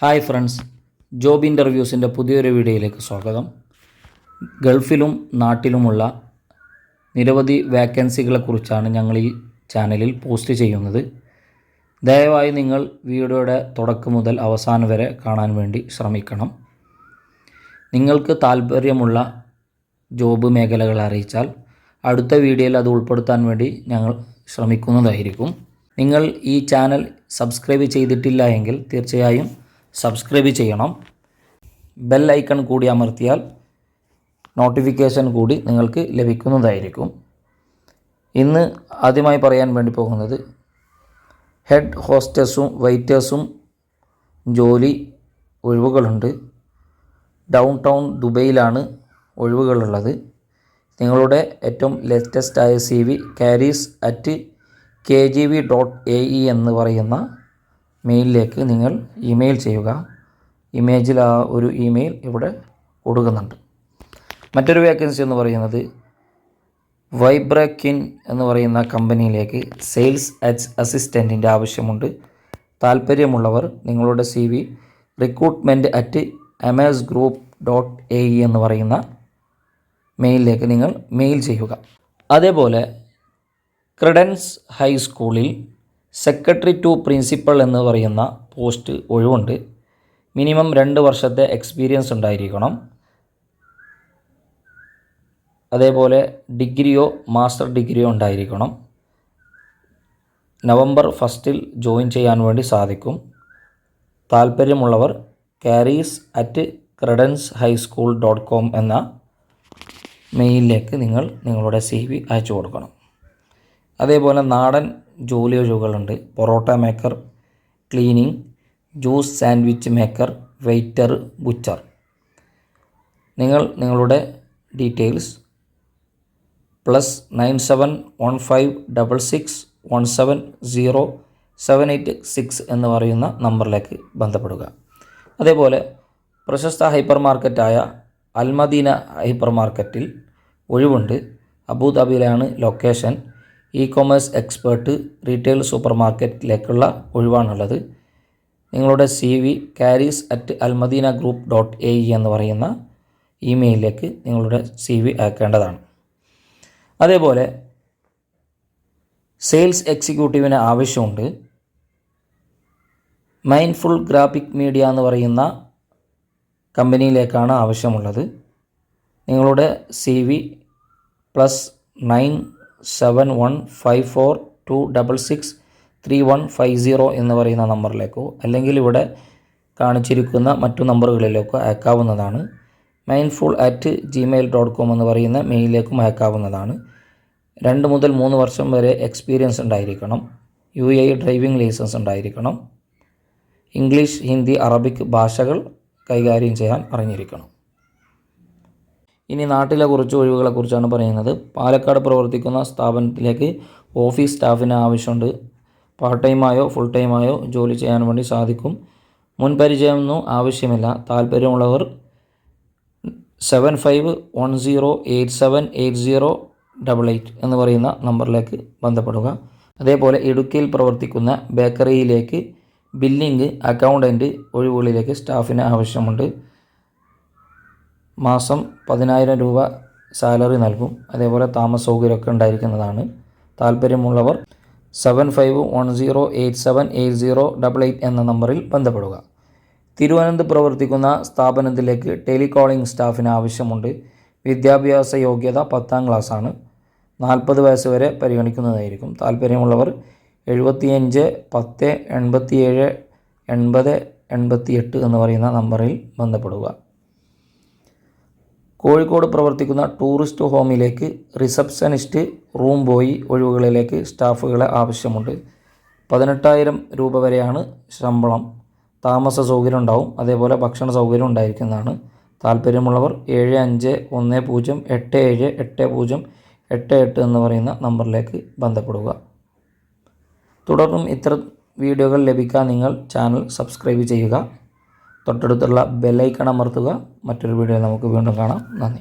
Hi friends job ഇന്റർവ്യൂസിന്റെ പുതിയൊരു വീഡിയോയിലേക്ക് സ്വാഗതം. ഗൾഫിലും നാട്ടിലുമുള്ള നിരവധി വേക്കൻസികളെക്കുറിച്ചാണ് ഞങ്ങൾ ഈ ചാനലിൽ പോസ്റ്റ് ചെയ്യുന്നത്. ദയവായി നിങ്ങൾ വീഡിയോയുടെ തുടക്കം മുതൽ അവസാനം വരെ കാണാൻ വേണ്ടി ശ്രമിക്കണം. നിങ്ങൾക്ക് താല്പര്യമുള്ള ജോബ് മേഖലകൾ അറിയിച്ചാൽ അടുത്ത വീഡിയോയിൽ അത് ഉൾപ്പെടുത്താൻ വേണ്ടി ഞങ്ങൾ ശ്രമിക്കുന്നതായിരിക്കും. നിങ്ങൾ ഈ ചാനൽ സബ്സ്ക്രൈബ് ചെയ്തിട്ടില്ല എങ്കിൽ തീർച്ചയായും സബ്സ്ക്രൈബ് ചെയ്യണം. ബെൽ ഐക്കൺ കൂടി അമർത്തിയാൽ നോട്ടിഫിക്കേഷൻ കൂടി നിങ്ങൾക്ക് ലഭിക്കുന്നതായിരിക്കും. ഇന്ന് ആദ്യമായി പറയാൻ വേണ്ടി പോകുന്നത് ഹെഡ് ഹോസ്റ്റസും വെയിറ്റേഴ്സും ജോലി ഒഴിവുകളുണ്ട്. ഡൗൺ ടൗൺ ദുബൈയിലാണ് ഒഴിവുകളുള്ളത്. നിങ്ങളുടെ ഏറ്റവും ലേറ്റസ്റ്റ് ആയ C V careers at K G V dot A E എന്ന് പറയുന്ന മെയിലിലേക്ക് നിങ്ങൾ ഇമെയിൽ ചെയ്യുക. ഇമേജിൽ ആ ഒരു ഇമെയിൽ ഇവിടെ കൊടുക്കുന്നുണ്ട് മറ്റൊരു വേക്കൻസി എന്ന് പറയുന്നത് വൈബ്രക്കിൻ എന്ന് പറയുന്ന കമ്പനിയിലേക്ക് സെയിൽസ് അച്ച് അസിസ്റ്റന്റിന്റെ ആവശ്യമുണ്ട്. താല്പര്യമുള്ളവർ നിങ്ങളുടെ C V recruitment at Amaze group dot A E എന്ന് പറയുന്ന മെയിലിലേക്ക് നിങ്ങൾ മെയിൽ ചെയ്യുക. അതേപോലെ ക്രെഡൻസ് ഹൈസ്കൂളിൽ സെക്രട്ടറി ടു പ്രിൻസിപ്പൽ എന്ന് പറയുന്ന പോസ്റ്റ് ഒഴിവുണ്ട്. മിനിമം രണ്ട് വർഷത്തെ എക്സ്പീരിയൻസ് ഉണ്ടായിരിക്കണം. അതേപോലെ ഡിഗ്രിയോ മാസ്റ്റർ ഡിഗ്രിയോ ഉണ്ടായിരിക്കണം. നവംബർ ഫസ്റ്റിൽ ജോയിൻ ചെയ്യാൻ വേണ്ടി സാധിക്കും. താല്പര്യമുള്ളവർ careers at Credence high school dot com എന്ന മെയിലിലേക്ക് നിങ്ങൾ നിങ്ങളുടെ സി വി അയച്ചു കൊടുക്കണം. അതേപോലെ നാടൻ ജോലി ഒഴിവുകളുണ്ട് parotta maker cleaning juice sandwich maker waiter butcher. നിങ്ങൾ നിങ്ങളുടെ details plus nine seven one five double six one seven zero seven eight six എന്ന് പറയുന്ന നമ്പറിലേക്ക് ബന്ധപ്പെടുക. അതേപോലെ പ്രശസ്ത ഹൈപ്പർ മാർക്കറ്റായ അൽമദീന ഹൈപ്പർ മാർക്കറ്റിൽ ഒഴിവുണ്ട്. അബുദാബിയിലാണ് location. E commerce expert retail super മാർക്കറ്റിലേക്കുള്ള ഒഴിവാണുള്ളത്. നിങ്ങളുടെ C V careers at Al Madina group dot A E എന്ന് പറയുന്ന ഇമെയിലിലേക്ക് നിങ്ങളുടെ സി വി അയക്കേണ്ടതാണ്. അതേപോലെ സെയിൽസ് എക്സിക്യൂട്ടീവിന് ആവശ്യമുണ്ട്. മൈൻഡ്ഫുൾ ഗ്രാഫിക് മീഡിയ എന്ന് പറയുന്ന കമ്പനിയിലേക്കാണ് ആവശ്യമുള്ളത്. നിങ്ങളുടെ C V plus nine seven one five four two double six three one five zero എന്ന് പറയുന്ന നമ്പറിലേക്കോ അല്ലെങ്കിൽ ഇവിടെ കാണിച്ചിരിക്കുന്ന മറ്റു നമ്പറുകളിലേക്കോ അയക്കാവുന്നതാണ്. Mindful at Gmail dot com എന്ന് പറയുന്ന മെയിലിലേക്കും അയക്കാവുന്നതാണ്. രണ്ട് മുതൽ മൂന്ന് വർഷം വരെ എക്സ്പീരിയൻസ് ഉണ്ടായിരിക്കണം. യു എ ഡ്രൈവിംഗ് ലൈസൻസ് ഉണ്ടായിരിക്കണം. ഇംഗ്ലീഷ് ഹിന്ദി അറബിക് ഭാഷകൾ കൈകാര്യം ചെയ്യാൻ അറിഞ്ഞിരിക്കണം. ഇനി നാട്ടിലെ കുറച്ച് ഒഴിവുകളെക്കുറിച്ചാണ് പറയുന്നത്. പാലക്കാട് പ്രവർത്തിക്കുന്ന സ്ഥാപനത്തിലേക്ക് ഓഫീസ് സ്റ്റാഫിന് ആവശ്യമുണ്ട്. പാർട്ട് ടൈമായോ ഫുൾ ടൈമായോ ജോലി ചെയ്യാൻ വേണ്ടി സാധിക്കും. മുൻപരിചയമൊന്നും ആവശ്യമില്ല. താല്പര്യമുള്ളവർ seven five one zero eight seven eight zero double eight എന്ന് പറയുന്ന നമ്പറിലേക്ക് ബന്ധപ്പെടുക. അതേപോലെ ഇടുക്കിയിൽ പ്രവർത്തിക്കുന്ന ബേക്കറിയിലേക്ക് ബില്ലിംഗ് അക്കൗണ്ടന്റ് ഒഴിവുകളിലേക്ക് സ്റ്റാഫിന് ആവശ്യമുണ്ട്. മാസം പതിനായിരം രൂപ സാലറി നൽകും. അതേപോലെ താമസ സൗകര്യമൊക്കെ ഉണ്ടായിരിക്കുന്നതാണ്. താല്പര്യമുള്ളവർ seven five one zero eight seven eight zero double eight എന്ന നമ്പറിൽ ബന്ധപ്പെടുക. തിരുവനന്തപുരത്ത് പ്രവർത്തിക്കുന്ന സ്ഥാപനത്തിലേക്ക് ടെലികോളിംഗ് സ്റ്റാഫിന് ആവശ്യമുണ്ട്. വിദ്യാഭ്യാസ യോഗ്യത പത്താം ക്ലാസ്സാണ് നാൽപ്പത് വയസ്സ് വരെ പരിഗണിക്കുന്നതായിരിക്കും. താല്പര്യമുള്ളവർ എഴുപത്തിയഞ്ച് പത്ത് എൺപത്തിയേഴ് എൺപത് എൺപത്തിയെട്ട് എന്ന് പറയുന്ന നമ്പറിൽ ബന്ധപ്പെടുക. കോഴിക്കോട് പ്രവർത്തിക്കുന്ന ടൂറിസ്റ്റ് ഹോമിലേക്ക് റിസപ്ഷനിസ്റ്റ് റൂം ബോയി ഒഴിവുകളിലേക്ക് സ്റ്റാഫുകളെ ആവശ്യമുണ്ട്. പതിനെട്ടായിരം രൂപ വരെയാണ് ശമ്പളം. താമസ സൗകര്യം ഉണ്ടാവും. അതേപോലെ ഭക്ഷണ സൗകര്യം ഉണ്ടായിരിക്കുന്നതാണ്. താല്പര്യമുള്ളവർ ഏഴ് അഞ്ച് ഒന്ന് പൂജ്യം എട്ട് ഏഴ് എട്ട് പൂജ്യം എട്ട് എട്ട് എന്ന് പറയുന്ന നമ്പറിലേക്ക് ബന്ധപ്പെടുക. തുടർന്നും ഇത്തരം വീഡിയോകൾ ലഭിക്കാൻ നിങ്ങൾ ചാനൽ സബ്സ്ക്രൈബ് ചെയ്യുക. തൊട്ടടുത്തുള്ള ബെല്ലൈക്കൺ അമർത്തുക. മറ്റൊരു വീഡിയോ നമുക്ക് വീണ്ടും കാണാം. നന്ദി.